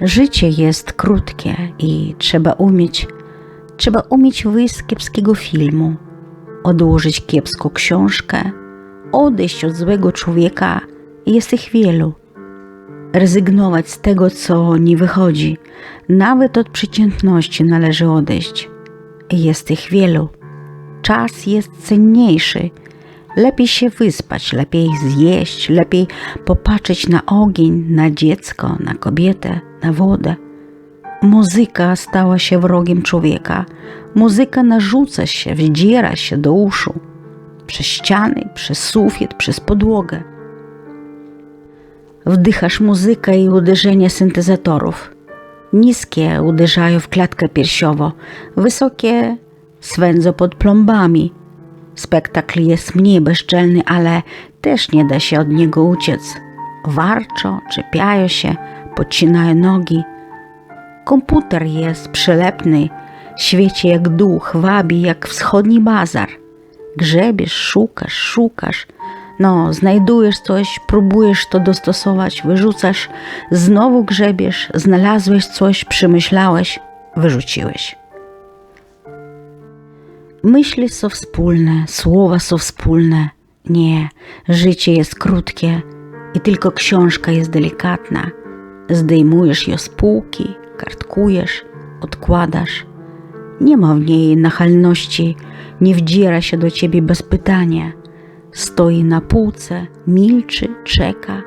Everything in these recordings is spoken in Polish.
Życie jest krótkie i trzeba umieć, trzeba umieć wyjść z kiepskiego filmu, odłożyć kiepską książkę, odejść od złego człowieka. Jest ich wielu. Rezygnować z tego, co nie wychodzi, nawet od przeciętności należy odejść. Jest ich wielu. Czas jest cenniejszy. Lepiej się wyspać, lepiej zjeść, lepiej popatrzeć na ogień, na dziecko, na kobietę, na wodę. Muzyka stała się wrogiem człowieka. Muzyka narzuca się, wdziera się do uszu. Przez ściany, przez sufit, przez podłogę. Wdychasz muzykę i uderzenie syntezatorów. Niskie uderzają w klatkę piersiową, wysokie swędzą pod plombami. Spektakl jest mniej bezczelny, ale też nie da się od niego uciec. Warczą, czepiają się, podcinają nogi. Komputer jest przylepny, świeci jak duch, wabi jak wschodni bazar. Grzebiesz, szukasz, szukasz. No, znajdujesz coś, próbujesz to dostosować, wyrzucasz, znowu grzebiesz, znalazłeś coś, przemyślałeś, wyrzuciłeś. Myśli są wspólne, słowa są wspólne. Nie, życie jest krótkie i tylko książka jest delikatna. Zdejmujesz ją z półki, kartkujesz, odkładasz. Nie ma w niej nachalności, nie wdziera się do ciebie bez pytania. Stoi na półce, milczy, czeka,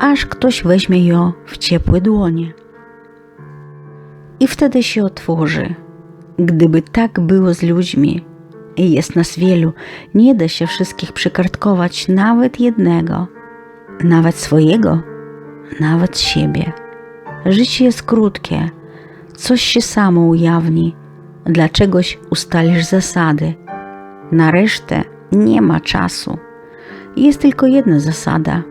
aż ktoś weźmie ją w ciepłe dłonie. I wtedy się otworzy. Gdyby tak było z ludźmi, i jest nas wielu, nie da się wszystkich przykartkować, nawet jednego, nawet swojego, nawet siebie. Życie jest krótkie, coś się samo ujawni, dla czegoś ustalisz zasady. Na resztę nie ma czasu. Jest tylko jedna zasada: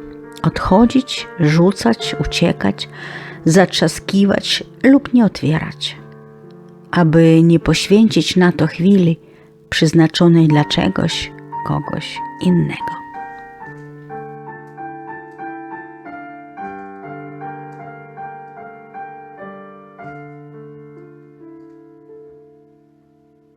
odchodzić, rzucać, uciekać, zatrzaskiwać lub nie otwierać. Aby nie poświęcić na to chwili przeznaczonej dla czegoś, kogoś innego.